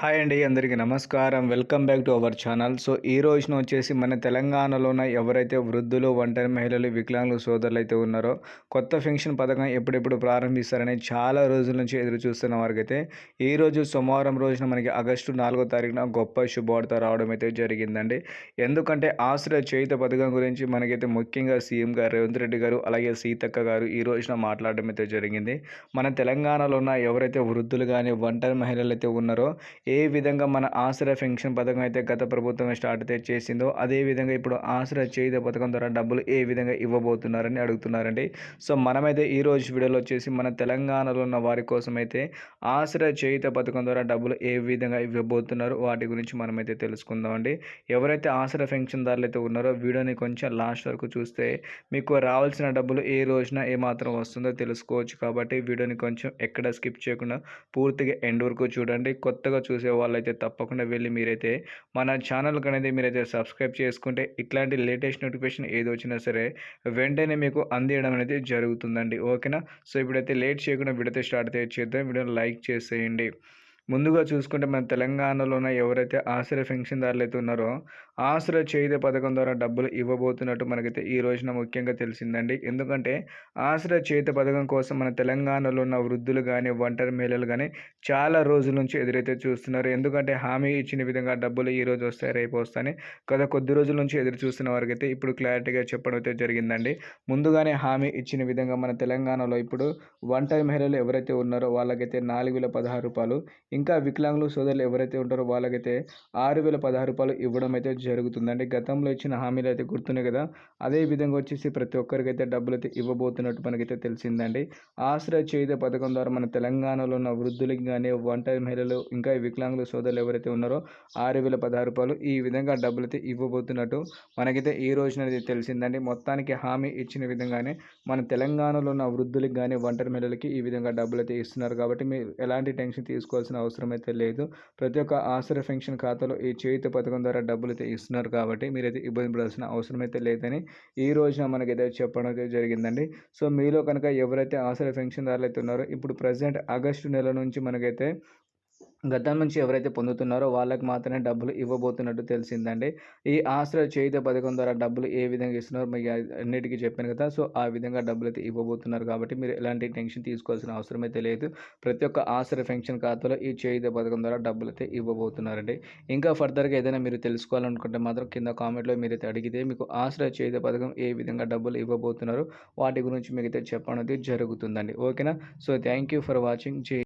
Hi అండి అందరికీ నమస్కారం. Welcome back to our channel. So ఈ రోజున వచ్చేసి మన తెలంగాణలోన ఎవరైతే వృద్ధులు ఒంటరి మహిళలు వికలాంగులు సోదరులు అయితే ఉన్నారో కొత్త పెన్షన్ పథకం ఎప్పుడెప్పుడు ప్రారంభిస్తారని చాలా రోజుల నుంచి ఎదురు చూస్తున్న వారికైతే ఈ రోజు సోమవారం రోజున మనకి ఆగస్టు నాలుగో తారీఖున గొప్ప శుభవార్త రావడం అయితే జరిగిందండి. ఎందుకంటే ఆశ్రయ చేయుత పథకం గురించి మనకైతే ముఖ్యంగా సీఎం గారు రేవంత్ రెడ్డి గారు అలాగే సీతక్క గారు ఈ రోజున మాట్లాడడం అయితే జరిగింది. మన తెలంగాణలో ఉన్న ఎవరైతే వృద్ధులు కానీ ఒంటరి మహిళలు అయితే ఉన్నారో ఏ విధంగా మన ఆసరా పెన్షన్ పథకం అయితే గత ప్రభుత్వం స్టార్ట్ అయితే చేసిందో అదే విధంగా ఇప్పుడు ఆసరా చేయుత పథకం ద్వారా డబ్బులు ఏ విధంగా ఇవ్వబోతున్నారని అడుగుతున్నారండి. సో మనమైతే ఈ రోజు వీడియోలో వచ్చేసి మన తెలంగాణలో ఉన్న వారి కోసం అయితే ఆసరా చేయుత పథకం ద్వారా డబ్బులు ఏ విధంగా ఇవ్వబోతున్నారు వాటి గురించి మనమైతే తెలుసుకుందామండి. ఎవరైతే ఆసరా పెన్షన్దారులు అయితే ఉన్నారో వీడియోని కొంచెం లాస్ట్ వరకు చూస్తే మీకు రావాల్సిన డబ్బులు ఏ రోజున ఏ మాత్రం వస్తుందో తెలుసుకోవచ్చు. కాబట్టి వీడియోని కొంచెం ఎక్కడ స్కిప్ చేయకుండా పూర్తిగా ఎండ్ వరకు చూడండి. కొత్తగా చూ చూసే వాళ్ళైతే తప్పకుండా వెళ్ళి మీరైతే మన ఛానల్కి అనేది మీరైతే సబ్స్క్రైబ్ చేసుకుంటే ఇట్లాంటి లేటెస్ట్ నోటిఫికేషన్ ఏది వచ్చినా సరే వెంటనే మీకు అందియడం అనేది జరుగుతుందండి. ఓకేనా? సో ఇప్పుడైతే లేట్ చేయకుండా వీడియోతో స్టార్ట్ అయితే చేద్దాం. వీడియోని లైక్ చేసేయండి. ముందుగా చూసుకుంటే మన తెలంగాణలోన ఎవరైతే ఆశ్రయ పెన్షన్దారులు అయితే ఉన్నారో ఆశ్రయ చేయుత పథకం ద్వారా డబ్బులు ఇవ్వబోతున్నట్టు మనకైతే ఈ రోజున ముఖ్యంగా తెలిసిందండి. ఎందుకంటే ఆశ్రయ చేయుత పథకం కోసం మన తెలంగాణలో ఉన్న వృద్ధులు కానీ ఒంటరి మహిళలు కానీ చాలా రోజుల నుంచి ఎదురైతే చూస్తున్నారు. ఎందుకంటే హామీ ఇచ్చిన విధంగా డబ్బులు ఈ రోజు వస్తాయి రేపు వస్తాయని గత కొద్ది రోజుల నుంచి ఎదురు చూస్తున్న వారికి అయితే ఇప్పుడు క్లారిటీగా చెప్పడం అయితే జరిగిందండి. ముందుగానే హామీ ఇచ్చిన విధంగా మన తెలంగాణలో ఇప్పుడు ఒంటరి మహిళలు ఎవరైతే ఉన్నారో వాళ్ళకైతే నాలుగు వేల పదహారు రూపాయలు ఇంకా వికలాంగులు సోదరులు ఎవరైతే ఉంటారో వాళ్ళకైతే ఆరు వేల పదహారు రూపాయలు ఇవ్వడం అయితే జరుగుతుందండి. గతంలో ఇచ్చిన హామీలు అయితే గుర్తున్నాయి కదా. అదే విధంగా వచ్చేసి ప్రతి ఒక్కరికైతే డబ్బులు అయితే ఇవ్వబోతున్నట్టు మనకైతే తెలిసిందండి. ఆశ్రయ చేయుత పథకం ద్వారా మన తెలంగాణలో ఉన్న వృద్ధులకి కానీ ఒంటరి మహిళలు ఇంకా వికలాంగులు సోదరులు ఎవరైతే ఉన్నారో ఆరు వేల పదహారు రూపాయలు ఈ విధంగా డబ్బులు అయితే ఇవ్వబోతున్నట్టు మనకైతే ఈ రోజున అయితే తెలిసిందండి. మొత్తానికి హామీ ఇచ్చిన విధంగానే మన తెలంగాణలో ఉన్న వృద్ధులకి కానీ ఒంటరి మహిళలకి ఈ విధంగా డబ్బులు అయితే ఇస్తున్నారు. కాబట్టి మీరు ఎలాంటి టెన్షన్ తీసుకోవాల్సిన అవసరమైతే లేదు. ప్రతి ఒక్క ఆసరా పెన్షన్ ఖాతాలో ఈ చేయుత పథకం ద్వారా డబ్బులు అయితే ఇస్తున్నారు కాబట్టి మీరైతే ఇబ్బంది పడాల్సిన అవసరం అయితే లేదని ఈ రోజున మనకైతే చెప్పడం జరిగిందండి. సో మీలో కనుక ఎవరైతే ఆసరా పెన్షన్ దారులు అయితే ఉన్నారో ఇప్పుడు ప్రజెంట్ ఆగస్టు నెల నుంచి మనకైతే గతం నుంచి ఎవరైతే పొందుతున్నారో వాళ్ళకి మాత్రమే డబ్బులు ఇవ్వబోతున్నట్టు తెలిసిందండి. ఈ ఆశ్రయ చేయుత పథకం ద్వారా డబ్బులు ఏ విధంగా ఇస్తున్నారో మీకు అన్నిటికీ చెప్పాను కదా. సో ఆ విధంగా డబ్బులు అయితే ఇవ్వబోతున్నారు కాబట్టి మీరు ఎలాంటి టెన్షన్ తీసుకోవాల్సిన అవసరం అయితే లేదు. ప్రతి ఒక్క ఆశ్రయ పెన్షన్ ఖాతాలో ఈ చేయుత పథకం ద్వారా డబ్బులు అయితే ఇవ్వబోతున్నారండి. ఇంకా ఫర్దర్గా ఏదైనా మీరు తెలుసుకోవాలనుకుంటే మాత్రం కింద కామెంట్లో మీరైతే అడిగితే మీకు ఆశ్రయ చేయుత పథకం ఏ విధంగా డబ్బులు ఇవ్వబోతున్నారో వాటి గురించి మీకు అయితే చెప్పడం జరుగుతుందండి. ఓకేనా? So thank you for watching. జై